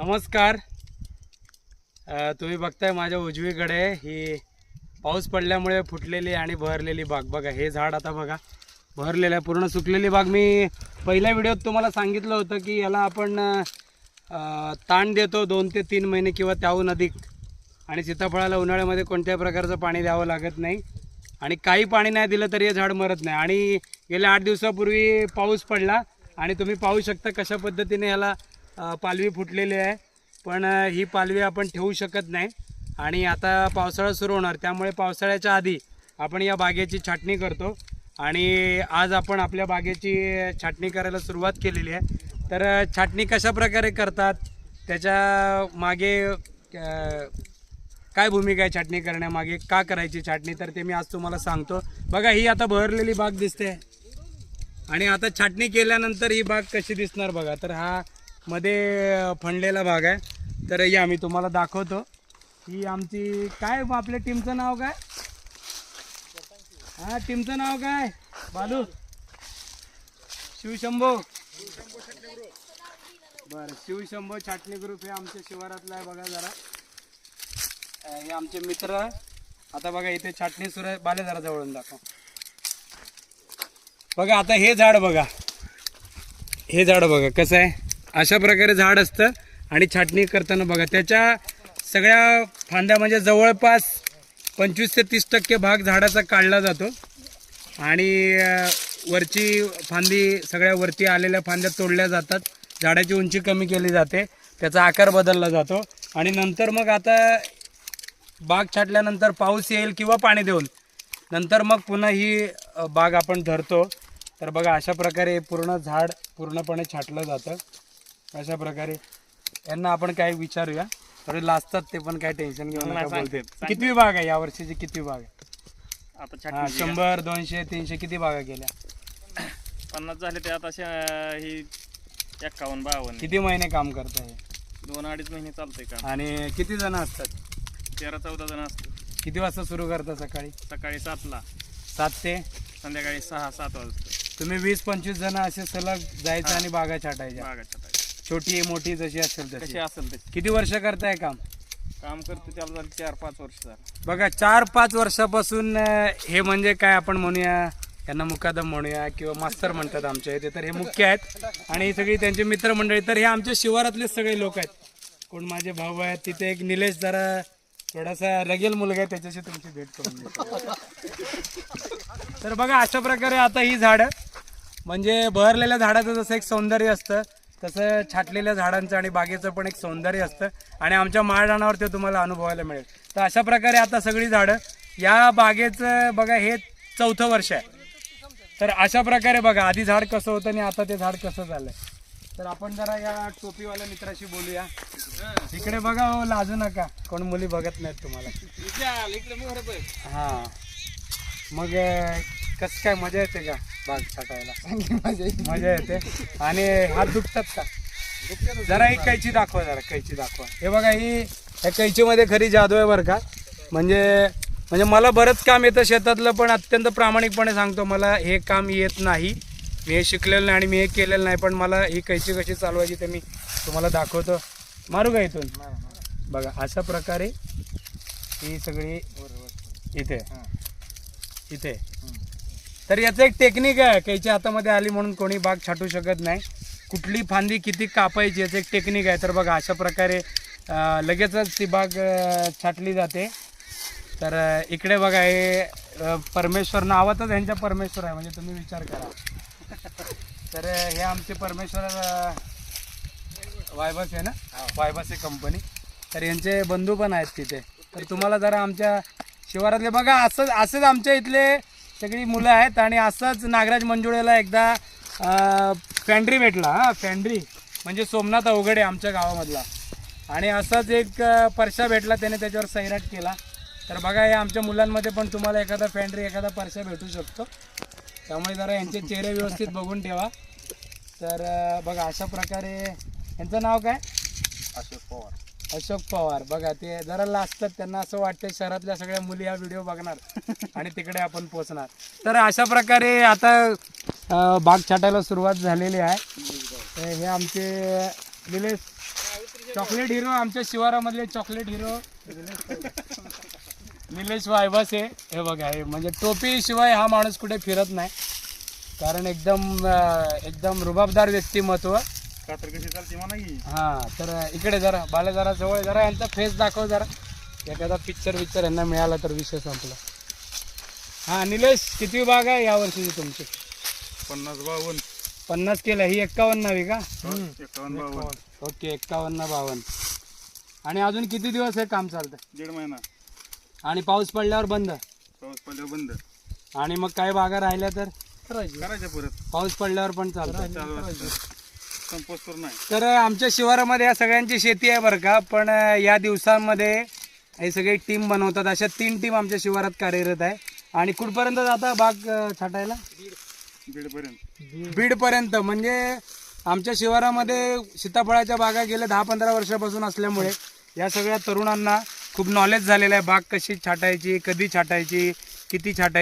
नमस्कार. तुम्ही बघताय माझ्या उजवीकडे ही पाऊस पडल्यामुळे फुटलेली आणि बहरलेली बाग. बघा हे झाड आता बघा बहरलेलं आहे पूर्ण सुकलेली बाग. मी पहिल्या व्हिडिओत तुम्हाला सांगितलं होतं की याला आपण ताण देतो दोन ते तीन महिने किंवा त्याहून अधिक. आणि सीताफळाला उन्हाळ्यामध्ये कोणत्याही प्रकारचं पाणी द्यावं लागत नाही. आणि काही पाणी नाही दिलं तरी हे झाड मरत नाही. आणि गेल्या आठ दिवसापूर्वी पाऊस पडला आणि तुम्ही पाहू शकता कशा पद्धतीने याला पालवी फुटलेली आहे. पण ही पालवी आपण ठेवू शकत नाही. आणि आता पावसाळा सुरू होणार. त्यामुळे पावसाळ्याच्या आधी आपण या बागेची छाटणी करतो. आणि आज आपण आपल्या बागेची छाटणी करायला सुरुवात केलेली आहे. तर छाटणी कशा प्रकारे करतात? त्याच्यामागे काय भूमिका आहे छाटणी करण्यामागे? का करायची छाटणी? तर ते मी आज तुम्हाला सांगतो. बघा ही आता बहरलेली बाग दिसते. आणि आता छाटणी केल्यानंतर ही बाग कशी दिसणार बघा. तर हा मध्ये फंडलेला फणलेला भाग आहे. तर या मी तुम्हाला दाखवतो. ही आमची काय आपल्या टीमचं नाव काय? हा टीमचं नाव काय? बालू. शिवशंभो. बरं शिवशंभो छाटणी ग्रुप हे आमच्या शिवारातलं आहे बघा जरा. हे आमचे मित्र. आता बघा इथे छाटणी सुरू आहे. बाले जरा जवळून दाखव. बघा आता हे झाड बघा. हे झाड बघा कसं आहे? अशा प्रकारे झाड असतं आणि छाटणी करताना बघा त्याच्या सगळ्या फांद्या म्हणजे जवळपास पंचवीस ते तीस टक्के भाग झाडाचा काढला जातो. आणि वरची फांदी सगळ्या वरती आलेल्या फांद्या तोडल्या जातात. झाडाची उंची कमी केली जाते त्याचा आकार बदलला जातो. आणि नंतर मग आता बाग छाटल्यानंतर पाऊस येईल किंवा पाणी देऊन नंतर मग पुन्हा ही बाग आपण धरतो. तर बघा अशा प्रकारे पूर्ण झाड पूर्णपणे छाटलं जातं. अशा प्रकारे. यांना आपण काय विचारूया. थोडे लाजतात ते पण काय टेन्शन घेऊन नका बोलते कितवी बाग आहे या वर्षीची कितवी बाग आहे? आता हा, शंभर दोनशे तीनशे किती बागा गेल्या? पन्नास झाले ते आता शा- ही एक्कावन्न बावन्न. किती महिने काम करत आहे दोन अडीच महिने चालतंय का आणि किती जण असतात? तेरा चौदा जण असतो किती वाजता सुरू करता सकाळी? सकाळी सातला. सात ते? संध्याकाळी सहा सात वाजता. तुम्ही वीस पंचवीस जण असे सलग जायचं आणि बागा छाटायच्या. बागा छाटायची छोटी मोठी जशी असेल कशी तशी. असेल किती वर्ष करताय काम? काम करते त्याला झालं चार पाच वर्ष झालं. बघा चार पाच वर्षापासून अं, हे म्हणजे काय आपण म्हणूया यांना मुकादम म्हणूया किंवा मास्तर म्हणतात आमच्या इथे. तर हे मुख्य आहेत. आणि ही सगळी त्यांचे मित्रमंडळी. तर हे आमच्या शिवारातले सगळे लोक आहेत. कोण माझे भाऊ आहेत? तिथे एक निलेश जरा थोडासा रगेल मुलगा आहे. त्याच्याशी तुमची भेट करून देतो. तर बघा अशा प्रकारे आता ही झाडं म्हणजे बहरलेल्या झाडाचं जसं एक सौंदर्य असतं तसं छाटलेल्या झाडांचं आणि बागेचं पण एक सौंदर्य असतं. आणि आमच्या माळरानावर ते तुम्हाला अनुभवायला मिळेल. तर अशा प्रकारे आता सगळी झाडं या बागेचं बघा हे चौथं वर्ष आहे. तर अशा प्रकारे बघा आधी झाड कसं होतं आणि आता ते झाड कसं झालंय. तर आपण जरा या टोपीवाल्या मित्राशी बोलूया. इकडे बघा हो लाजू नका. कोण मुली बघत नाहीत तुम्हाला. हा. मग कसं काय मजा येते का बाग छाटायला मजा येते. आणि हात दुखतात का? जरा एक कैची दाखवा जरा कैची दाखवा. हे बघा ही ह्या कैचीमध्ये खरी जादू आहे बरं का. म्हणजे म्हणजे मला बरंच काम येतं शेतातलं पण अत्यंत प्रामाणिकपणे सांगतो मला हे काम येत नाही. मी हे शिकलेलं नाही आणि मी हे केलेलं नाही पण मला ही कैची कशी चालवायची ते मी तुम्हाला दाखवतो. मारू का इथून? बघा अशा प्रकारे ही सगळी इथे. इथे. तर याचं एक टेक्निक आहे. कैच्या हातामध्ये आली म्हणून कोणी बाग छाटू शकत नाही. कुठली फांदी किती कापायची याचं एक टेक्निक आहे. तर बघा अशा प्रकारे लगेचच ती बाग छाटली जाते. तर इकडे बघा हे परमेश्वर नावातच यांच्या परमेश्वर आहे. म्हणजे तुम्ही विचार करा. तर हे आमचे परमेश्वर वायबस आहे ना? वायबस आहे कंपनी तर यांचे बंधू पण आहेत तिथे. तर तुम्हाला जरा आमच्या शिवारातले बघा असंच असंच आमच्या इथले सगळी मुलं आहेत आणि असंच नागराज मंजुळेला एकदा अं, फॅन्ड्री भेटला हां फॅन्ड्री. म्हणजे सोमनाथ अवघडे आमच्या गावामधला. आणि असाच एक परशा भेटला त्याने त्याच्यावर सैराट केला. तर बघा या आमच्या मुलांमध्ये पण तुम्हाला एखादा फॅन्ड्री एखादा परशा भेटू शकतो. त्यामुळे जरा यांचे चेहरे व्यवस्थित बघून ठेवा. तर बघा अशा प्रकारे यांचं नाव काय? अशोक पवार. अशोक पवार. बघा ते जरा लाजतात त्यांना असं वाटतं शहरातल्या सगळ्या मुली हा व्हिडिओ बघणार. आणि तिकडे आपण पोचणार तर अशा प्रकारे आता बाग छाटायला सुरुवात झालेली आहे. तर हे आमचे निलेश चॉकलेट हिरो आमच्या शिवारामधले चॉकलेट हिरो निलेश वायबस हे बघा हे म्हणजे टोपी शिवाय हा माणूस कुठे फिरत नाही. कारण एकदम एकदम रुबाबदार व्यक्तिमत्व. कातर कशी चालते म्हणा की हा तर इकडे जरा बाला जरा जवळ जरा यांचा फेस दाखव जरा. एखादा पिक्चर पिक्चर यांना मिळाला तर विषय संपला. हा निलेश किती बाग आहे यावर्षीची तुमची? पन्नास बावन्न. पन्नास केलं ही एक्कावन्न नवी का? एकावन्न बावन्न. ओके एक्कावन्न बावन्न. आणि अजून किती दिवस हे काम चालतं दीड महिना. आणि पाऊस पडल्यावर बंद? पाऊस पडल्यावर बंद. आणि मग काही बागा राहिल्या तर? करायचं परत. पाऊस पडल्यावर पण चालतं चालू असतं. संपोज करून नाही तर आमच्या शिवारामध्ये या सगळ्यांची शेती आहे बरं का पण या दिवसांमध्ये हे सगळे टीम बनवतात. अशा तीन टीम आमच्या शिवारात कार्यरत आहे. आणि कुठपर्यंत जाता बाग छाटायला? दीड पर्यंत बीडपर्यंत. म्हणजे आमच्या शिवारामध्ये सीताफळाच्या बागा गेल्या दहा पंधरा वर्षापासून असल्यामुळे या सगळ्या तरुणांना खूप नॉलेज झालेलं आहे. बाग कशी छाटायची कधी छाटायची किती छाटायची.